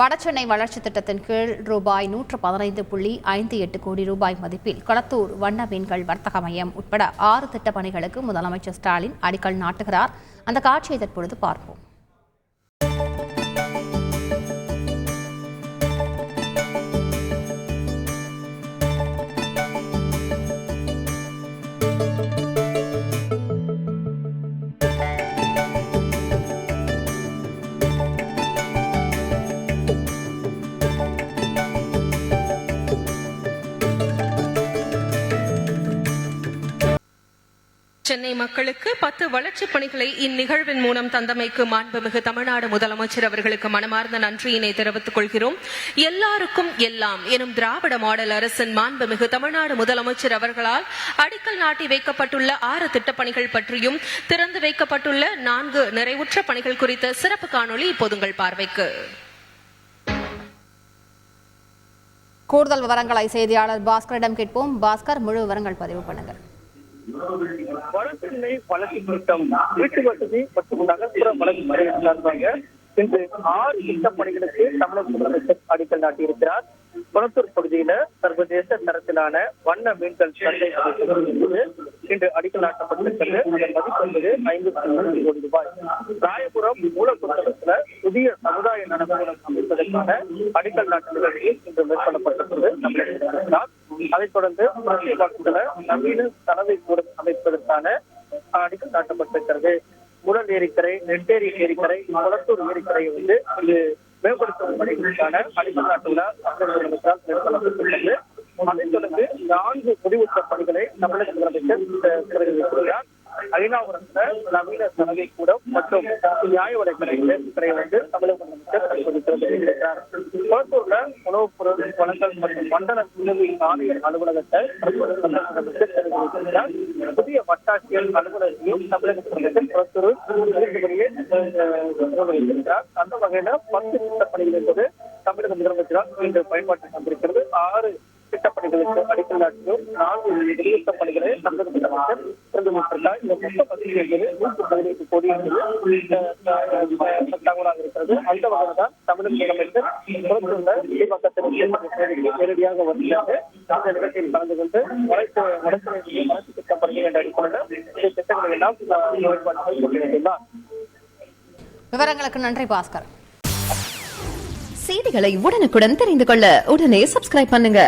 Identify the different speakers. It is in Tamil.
Speaker 1: வடசென்னை வளர்ச்சி திட்டத்தின் கீழ் ரூபாய் நூற்று பதினைந்து புள்ளி ஐந்து எட்டு கோடி ரூபாய் மதிப்பில் களத்தூர் வண்ண மீன்கள் வர்த்தக மையம் உட்பட ஆறு திட்டப்பணிகளுக்கு முதலமைச்சர் ஸ்டாலின் அடிக்கல் நாட்டுகிறார். அந்த காட்சியை தற்பொழுது பார்ப்போம்.
Speaker 2: சென்னை மக்களுக்கு பத்து வளர்ச்சிப் பணிகளை இந்நிகழ்வின் மூலம் தந்தமைக்கு மாண்புமிகு தமிழ்நாடு முதலமைச்சர் அவர்களுக்கு மனமார்ந்த நன்றியினை தெரிவித்துக் கொள்கிறோம். எல்லாருக்கும் எல்லாம் எனும் திராவிட மாடல் அரசின் மாண்புமிகு தமிழ்நாடு முதலமைச்சர் அவர்களால் அடிக்கல் நாட்டி வைக்கப்பட்டுள்ள ஆறு திட்டப்பணிகள் பற்றியும் திறந்து வைக்கப்பட்டுள்ள நான்கு நிறைவுற்ற பணிகள் குறித்த சிறப்பு காணொளி இப்போது உங்கள் பார்வைக்கு.
Speaker 1: கூடுதல் விவரங்களை செய்தியாளர் பாஸ்கரிடம் கேட்போம். பாஸ்கர் முழு விவரங்கள் பதிவு பண்ணுங்கள்.
Speaker 3: வடசென்னை வளர்ச்சி திட்டம் வீட்டு வசதி மற்றும் நகர்ப்புற வளர்ச்சி துறை இன்று ஆறு திட்டப் பணிகளுக்கு தமிழக முதலமைச்சர் அடிக்கல் நாட்டியிருக்கிறார். குளத்தூர் பகுதியில சர்வதேச தரத்திலான வண்ண மீன்கள் சந்தை அமைப்பது இன்று அடிக்கல் நாட்டப்பட்டிருக்கிறது அதன் மதிப்பு என்பது ஐம்பத்தி மூன்று கோடி ரூபாய். ராயபுரம் மூலக்குற்றத்துல புதிய சமுதாய நலக்கூடம் அமைப்பதற்கான அடிக்கல் நாட்டு நிகழ்ச்சி இன்று மேற்கொள்ளப்பட்டிருக்கிறது. அதைத் தொடர்ந்து மத்திய முரசிவாக்கத்துல நவீன சலவை கூடம் அமைப்பதற்கான அடிக்கல் நாட்டப்பட்டிருக்கிறது. முரல் ஏரிக்கரை நெட்டேரி ஏரிக்கரை கொளத்தூர் ஏரிக்கரை வந்து இது மேம்படுத்தும் பணிகளுக்கான அடிக்கல் நாட்டு விழா முதலமைச்சரால் மேற்கொள்ளப்பட்டுள்ளது. அதைத் தொடர்ந்து நான்கு முடிவுற்ற பணிகளை தமிழக முதலமைச்சர் திறந்து வைத்துள்ளார் ஐநாபுரத்துல நவீன சலவை கூடம் மற்றும் நியாய விலைக்கடை வந்து தமிழக முதலமைச்சர் தற்போது திறந்து உணவுப் பொருள் வளங்கள் மற்றும் மண்டல உணவு ஆணையர் அலுவலகத்தை முதலமைச்சர் புதிய வட்டாட்சியர் அலுவலகத்தையும் தமிழக முதலமைச்சர் குளத்தூர் இருந்தபடியே வைத்திருக்கிறார் அந்த வகையில பத்து திட்டப்பணிகள் என்பது தமிழக முதலமைச்சரால் இன்று பயன்பாட்டில் வந்திருக்கிறது. ஆறு திட்டப்பணிகளுக்கு அடிக்கல் நாட்டியும் நான்கு வெளியிட்ட பணிகளை தமிழக முதலமைச்சர் திறந்து வைத்திருக்கிறார் இந்த மொத்த மதிப்பு என்பது நூற்று பதினைந்து கோடி என்பது தகவலாக இருக்கிறது. அந்த வகையில் தான் தமிழக முதலமைச்சர் புறத்துள்ள பக்கத்தில் நேரடியாக வந்துள்ளது இந்த நிகழ்ச்சியில் கலந்து கொண்டு வளர்ச்சி வளர்ச்சி வளர்ச்சி திட்ட பணிகள் என்ற அடிப்படையில் இந்த திட்டங்களை எல்லாம் செயல்பாடுகள் கொண்டிருக்கிறார்.
Speaker 1: விவரங்களுக்கு நன்றி பாஸ்கர்.
Speaker 4: செய்திகளை உடனுக்குடன் தெரிந்து கொள்ள உடனே சப்ஸ்கிரைப் பண்ணுங்க.